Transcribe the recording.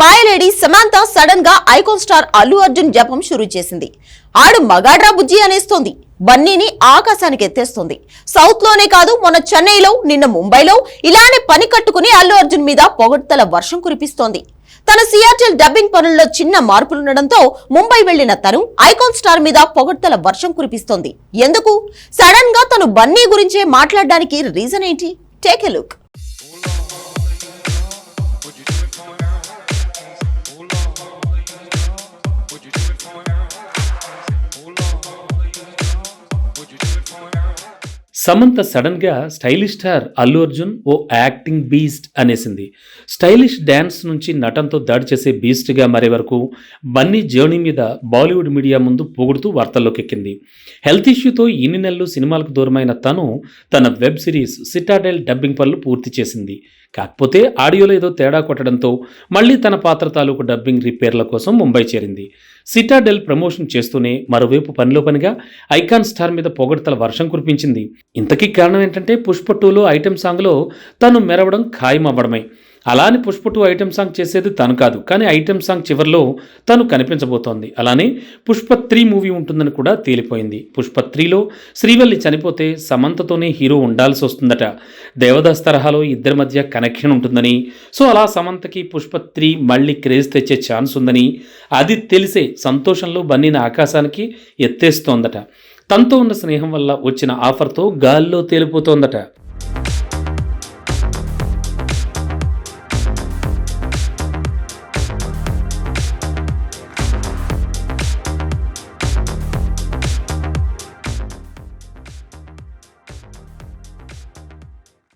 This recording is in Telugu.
మాయలేడి సమాంత సడన్గా ఐకాన్ స్టార్ అల్లు అర్జున్ జపం షురూ చేసింది. ఆడు మగాడ్రా బుజ్జి అనేస్తోంది. బన్నీని ఆకాశానికి ఎత్తేస్తుంది. సౌత్లోనే కాదు మొన్న చెన్నైలో నిన్న ముంబైలో ఇలానే పని కట్టుకుని అల్లు అర్జున్ మీద పొగడ్తల వర్షం కురిపిస్తోంది. తన సియాటిల్ డబ్బింగ్ పనుల్లో చిన్న మార్పులుండడంతో ముంబై వెళ్ళిన తను ఐకాన్ స్టార్ మీద పొగడ్తల వర్షం కురిపిస్తోంది. ఎందుకు? సడన్గా తను బన్నీ గురించే మాట్లాడడానికి రీజన్ ఏంటి? టేక్ ఎ లుక్ సమంత సడన్గా స్టైలిష్ స్టార్ అల్లు అర్జున్ ఓ యాక్టింగ్ బీస్ట్ అనేసింది. స్టైలిష్ డ్యాన్స్ నుంచి నటంతో దాడి చేసే బీస్ట్గా మారే వరకు బన్నీ జర్నీ మీద బాలీవుడ్ మీడియా ముందు పొగుడుతూ వార్తల్లోకి ఎక్కింది హెల్త్ ఇష్యూతో ఇన్ని నెలలు సినిమాలకు దూరమైన తను తన వెబ్ సిరీస్ సిటాడెల్ డబ్బింగ్ పనులు పూర్తి చేసింది. కాకపోతే ఆడియోలో ఏదో తేడా కొట్టడంతో మళ్ళీ తన పాత్ర తాలూకు డబ్బింగ్ రిపేర్ల కోసం ముంబై చేరింది. సిటాడెల్ ప్రమోషన్ చేస్తూనే మరోవైపు పనిలో పనిగా ఐకాన్ స్టార్ మీద పొగడతల వర్షం కురిపించింది. ఇంతకీ కారణం ఏంటంటే పుష్ప టూలో ఐటెం సాంగ్లో తను మెరవడం ఖాయం అవ్వడమే అలానే పుష్ప టూ ఐటెం సాంగ్ చేసేది తను కాదు కానీ ఐటెం సాంగ్ చివరిలో తను కనిపించబోతోంది. అలానే పుష్ప త్రీ మూవీ ఉంటుందని కూడా తేలిపోయింది. పుష్ప త్రీలో శ్రీవల్లి చనిపోతే సమంతతోనే హీరో ఉండాల్సి వస్తుందట. దేవదాస్ తరహాలో ఇద్దరి మధ్య కనెక్షన్ ఉంటుందని సో అలా సమంతకి పుష్ప త్రీ మళ్ళీ క్రేజ్ తెచ్చే ఛాన్స్ ఉందని అది తెలిసే సంతోషంలో బన్నీని ఆకాశానికి ఎత్తేస్తోందట. తనతో ఉన్న స్నేహం వల్ల వచ్చిన ఆఫర్తో గాల్లో తేలిపోతోందట.